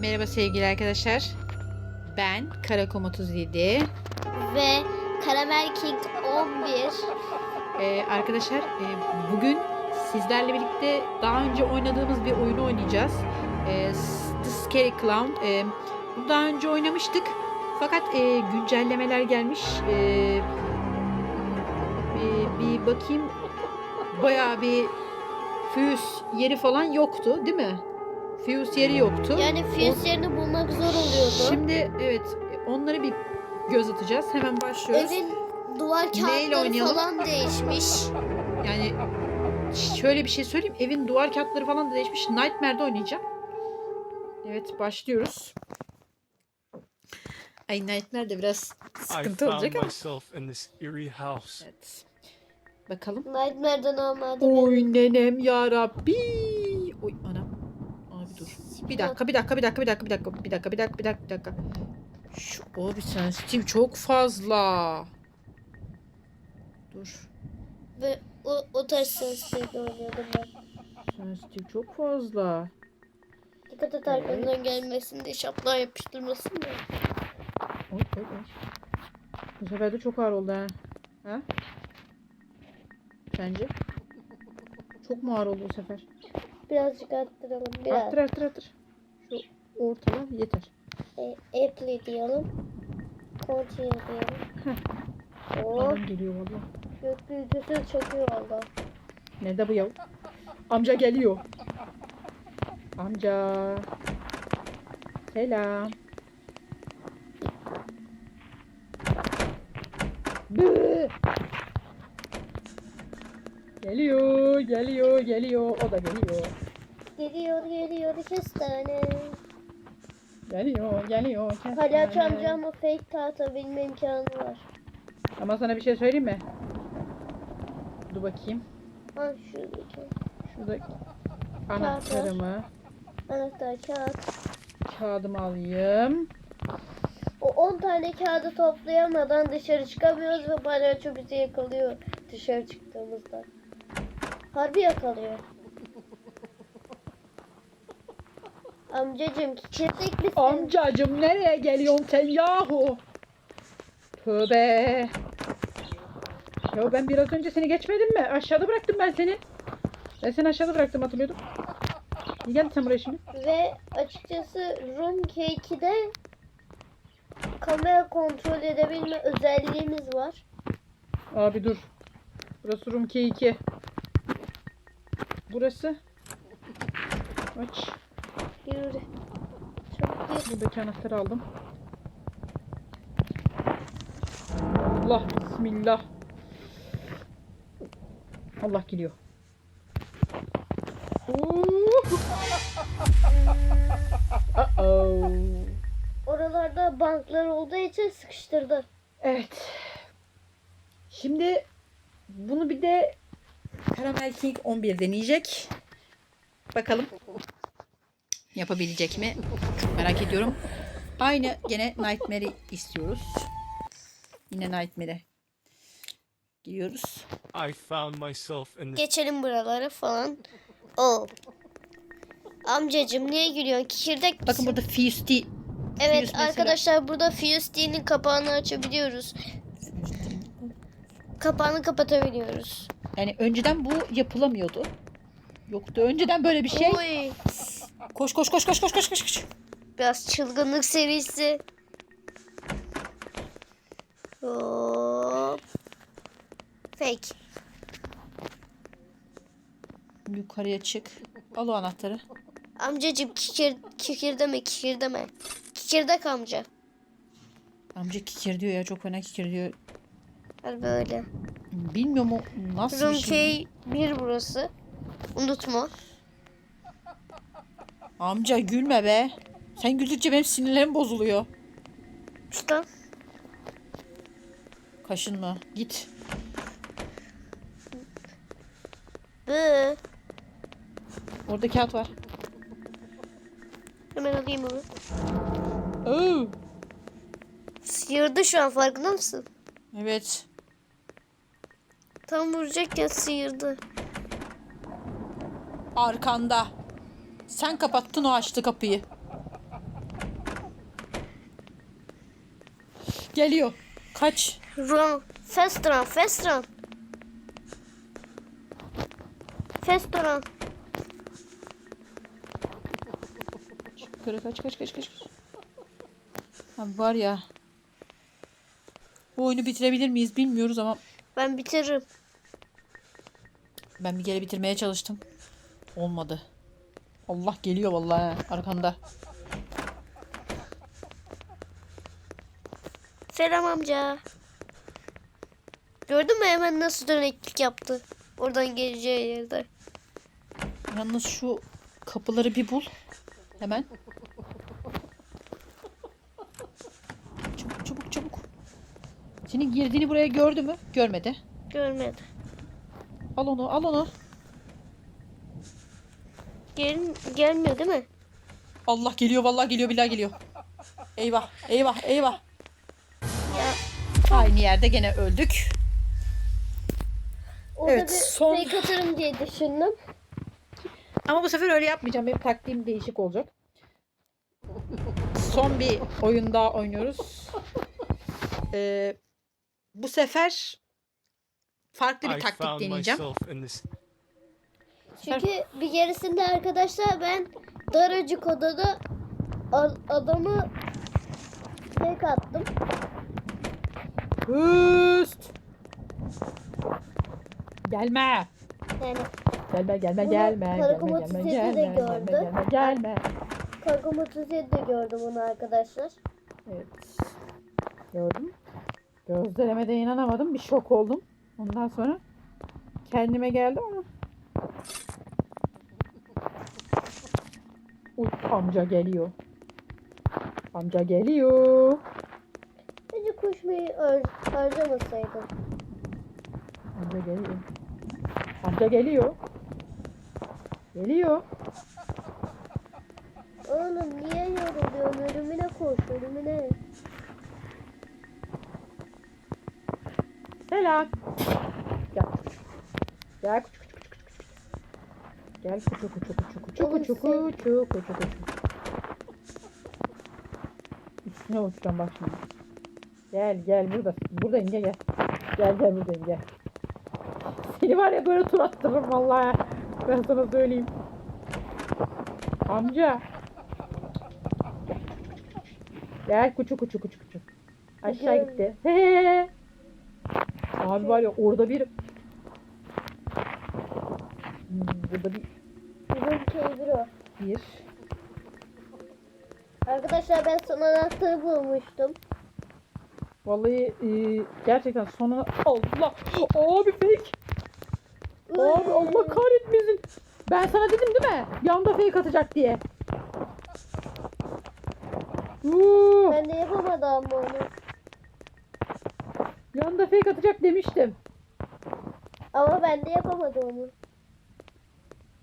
Merhaba sevgili arkadaşlar. Ben Karakom 37. Ve Karamel King 11. Ee, arkadaşlar e, bugün sizlerle birlikte daha önce oynadığımız bir oyunu oynayacağız. Ee, The Scary Clown. Bunu daha önce oynamıştık. Fakat e, güncellemeler gelmiş. Ee, bir, bir bakayım. Bayağı bir füyüs yeri falan yoktu değil mi? Füyüs yeri yoktu. Yani fuse yerini bulmak zor oluyordu. Şimdi evet onları bir göz atacağız. Hemen başlıyoruz. Evin duvar kağıtları falan değişmiş. Yani şöyle bir şey söyleyeyim. Evin duvar kağıtları falan da değişmiş. Nightmare'da oynayacağım. Evet başlıyoruz. Ay Nightmare de biraz sıkıntı olacak ama. myself in this eerie house. Evet. Bakalım. Nightmare'da normalde Oy nenem ya Rabbi. Oy anam. Bir dakika, bir dakika, bir dakika, bir dakika, bir dakika, bir dakika, bir dakika, bir dakika, bir dakika. Şu abi sensitif çok fazla. Dur. ve o, o tarz sesleri oynuyordum ben. Sensitif çok fazla. Dikkat et arkandan gelmesin diye şaplığa yapıştırmasın da. Oy oy oy. Bu sefer de çok ağır oldu ha. Ha? Bence. Çok mu ağır oldu bu sefer? Birazcık arttıralım. Biraz. Arttır arttır arttır. Ortala yeter. E, apply diyelim. Continue diyelim. Oh, Anam geliyor valla. gökyüzü çekiyor valla. Nerede bu yav? Amca geliyor. Amca. Selam. Bıı. Geliyor, geliyor, geliyor. O da geliyor. Geliyor geliyor kestane. Geliyor, geliyor. Palyaço kestane. amcamı fake dağıtabilme imkanı var. Ama sana bir şey söyleyeyim mi? Dur bakayım. Ha şuradaki. Şurada anahtarımı, Anahtar kağıt. kağıdımı alayım. O 10 tane kağıdı toplayamadan dışarı çıkamıyoruz ve palyaço bizi yakalıyor dışarı çıktığımızda. Harbi yakalıyor. Amcacım kiçirtek misin? Amcacım nereye geliyorsun sen yahu? Tövbe. Ya ben biraz önce seni geçmedim mi? Aşağıda bıraktım ben seni. Ben seni aşağıda bıraktım hatırlıyordum. Niye geldin sen buraya şimdi? Ve açıkçası Room K2'de kamera kontrol edebilme özelliğimiz var. Abi dur. Burası room K2. Burası. Aç. Yürü. Çok iyi. Buradaki anahtarı aldım. Allah bismillah. Allah geliyor. Uh-oh. Oralarda banklar olduğu için sıkıştırdı. Evet. Şimdi bunu bir de Caramel King 11 deneyecek. Bakalım yapabilecek mi? Çok merak ediyorum. Aynı gene Nightmare'i istiyoruz. Yine Nightmare'e giriyoruz. I found myself in this Geçelim buraları falan. O. Amcacım niye gülüyorsun? Kikirdek misin? Bakın burada Feisty Evet Fuse mesela- arkadaşlar burada Fusti'nin kapağını açabiliyoruz. Kapağını kapatabiliyoruz. yani önceden bu yapılamıyordu. Yoktu. Önceden böyle bir şey. Oy. Koş koş koş koş koş koş koş. koş. Biraz çılgınlık serisi. Hop. Fake. Yukarıya çık. Al o anahtarı. Amcacım kikir, kikir deme kikir deme. Kikirdek amca. Amca kikir diyor ya çok fena kikir diyor. Hadi böyle. Bilmiyorum o nasıl Room bir şey. K1 burası. Unutma. Amca gülme be. Sen güldükçe benim sinirlerim bozuluyor. İşte. Kaşınma. Git. Bu. Orada kağıt var. Hemen alayım onu. Oo. Sıyırdı şu an farkında mısın? Evet. Tam vuracakken sıyırdı. Arkanda. Sen kapattın o açtı kapıyı. Geliyor. Kaç. Run. Fast run. Fast run. Fast run. Yukarı kaç kaç kaç kaç. Abi var ya. Bu oyunu bitirebilir miyiz bilmiyoruz ama. Ben bitiririm. Ben bir kere bitirmeye çalıştım. Olmadı. Allah geliyor vallahi arkanda. Selam amca. Gördün mü hemen nasıl döneklik yaptı? Oradan geleceği yerde. Yalnız şu kapıları bir bul. Hemen. Çabuk çabuk çabuk. Senin girdiğini buraya gördü mü? Görmedi. Görmedi. Al onu al onu. Gel, gelmiyor değil mi? Allah geliyor vallahi geliyor billahi geliyor. Eyvah eyvah eyvah. Ya Aynı yerde gene öldük. orada Evet, bir son- fake atarım diye düşündüm. Ama bu sefer öyle yapmayacağım. Benim taktiğim değişik olacak. Son bir oyun daha oynuyoruz. Ee, bu sefer farklı bir taktik deneyeceğim. Çünkü bir keresinde arkadaşlar ben daracık odada adamı fake attım. Hüst! Gelme. Yani Gelme gelme Bunu gelme. Karakum Gelme gelme 37'de gelme. Gelme gördü. gelme gelme. Kargo 37'de gördüm onu arkadaşlar. Evet. Gördüm. Gözlerime de inanamadım. Bir şok oldum. Ondan sonra kendime geldim ama. Uy, amca geliyor. Amca geliyor. Bence koşmayı har- harcamasaydım. Amca geliyor. Amca geliyor. Geliyor. Oğlum niye yoruluyorsun? Ölümüne koş, ölümüne. Selam. Gel. Gel kuçu. Gel kuçu kuçu Oğlum kuçu sen- kuçu kuçu kuçu. Üstüne uçacağım bak şimdi. Gel gel burada. Buradayım gel gel. Gel gel buradayım gel. Seni var ya böyle tur attırırım vallahi. Ben sana söyleyeyim. Amca. Gel kuçu kuçu kuçu kuçu. Aşağı gitti. He. Abi var ya orada bir Hmm, burada bir, Bizim keyfir o. bir Arkadaşlar ben son anahtarı bulmuştum. vallahi e, gerçekten sonuna Allah abi fake abi Allah kahretmesin ben sana dedim değil mi yanda fake atacak diye Uuu, Ben de yapamadım ama onu. yanda fake atacak demiştim Ama ben de yapamadım onu.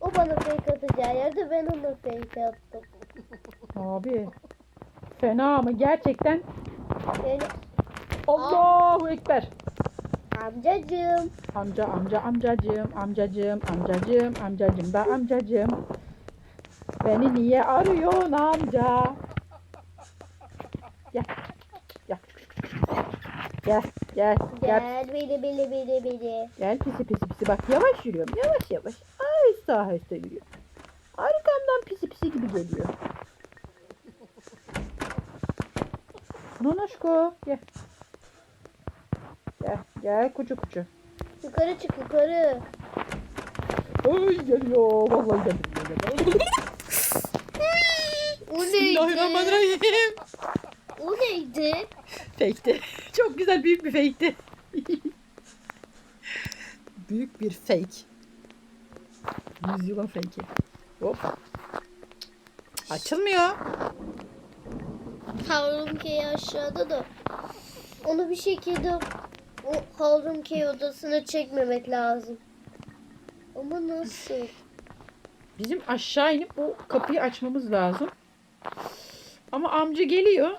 O bana fake atacağı yerde ben ona fake attım. abi fena ama gerçekten Yani Allahu Ekber amcacığım. Amca amca amcacığım amcacığım amcacığım amcacığım da amcacığım. Beni niye arıyorsun amca? Gel. Gel. Gel gel gel. Gel beni beni beni beni. Gel pisi pisi pisi bak yavaş yürüyorum yavaş yavaş. Aheste aheste yürüyorum. Arkamdan pisi pisi gibi geliyor. Nonoşko gel. Gel gel kucu kucu. Yukarı çık yukarı. Ay geliyor. Vallahi geliyor. O neydi? Bismillahirrahmanirrahim. O neydi? Fake'ti. Çok güzel büyük bir fake'ti. büyük bir fake. Yüzyılın fake'i. Hop. Açılmıyor. Harun Key aşağıda da. Onu bir şekilde o Harun Key odasına çekmemek lazım. Ama nasıl? Bizim aşağı inip o kapıyı açmamız lazım. Ama amca geliyor.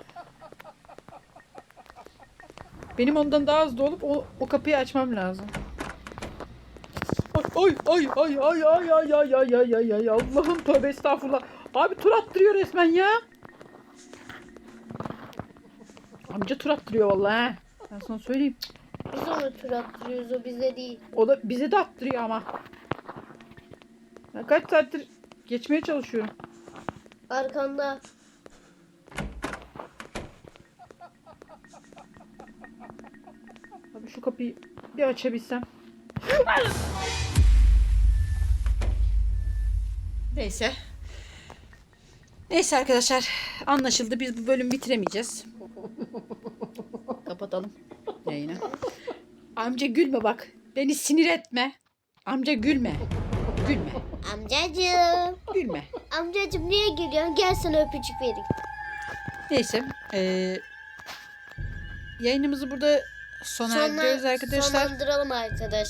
Benim ondan daha hızlı olup o, o kapıyı açmam lazım. Ay ay ay ay ay ay ay ay ay ay ay Allah'ım tövbe estağfurullah. Abi tur attırıyor resmen ya. Amca tur attırıyor vallahi. Ben sana söyleyeyim. Biz onu tur attırıyoruz o bize değil. O da bize de attırıyor ama. Ben kaç saattir geçmeye çalışıyorum. Arkanda. Abi şu kapıyı bir açabilsem. Neyse. Neyse arkadaşlar anlaşıldı. Biz bu bölümü bitiremeyeceğiz. Kapatalım yayını. Amca gülme bak. Beni sinir etme. Amca gülme. Gülme. Amcacığım. Gülme. Amcacığım niye gülüyorsun? Gel sana öpücük vereyim. Neyse. eee, yayınımızı burada sona erdiriyoruz arkadaşlar. Sonlandıralım arkadaş.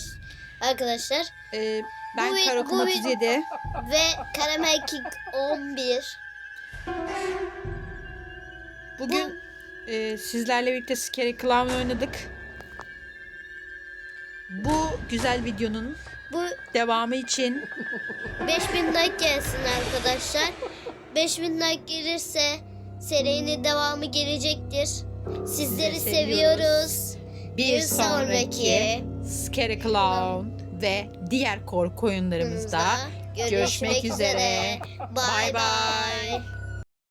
Arkadaşlar. Eee, ben Bu vi- Karakum bu vi- 37. Ve Karamel King 11. Bugün eee, sizlerle birlikte Scary Clown oynadık. Bu güzel videonun Bu devamı için 5000 like gelsin arkadaşlar. 5000 like gelirse serinin devamı gelecektir. Sizleri Sizleri seviyoruz. seviyoruz. bir sonraki Scary Clown ve diğer korku oyunlarımızda görüşmek, üzere. bay. bay.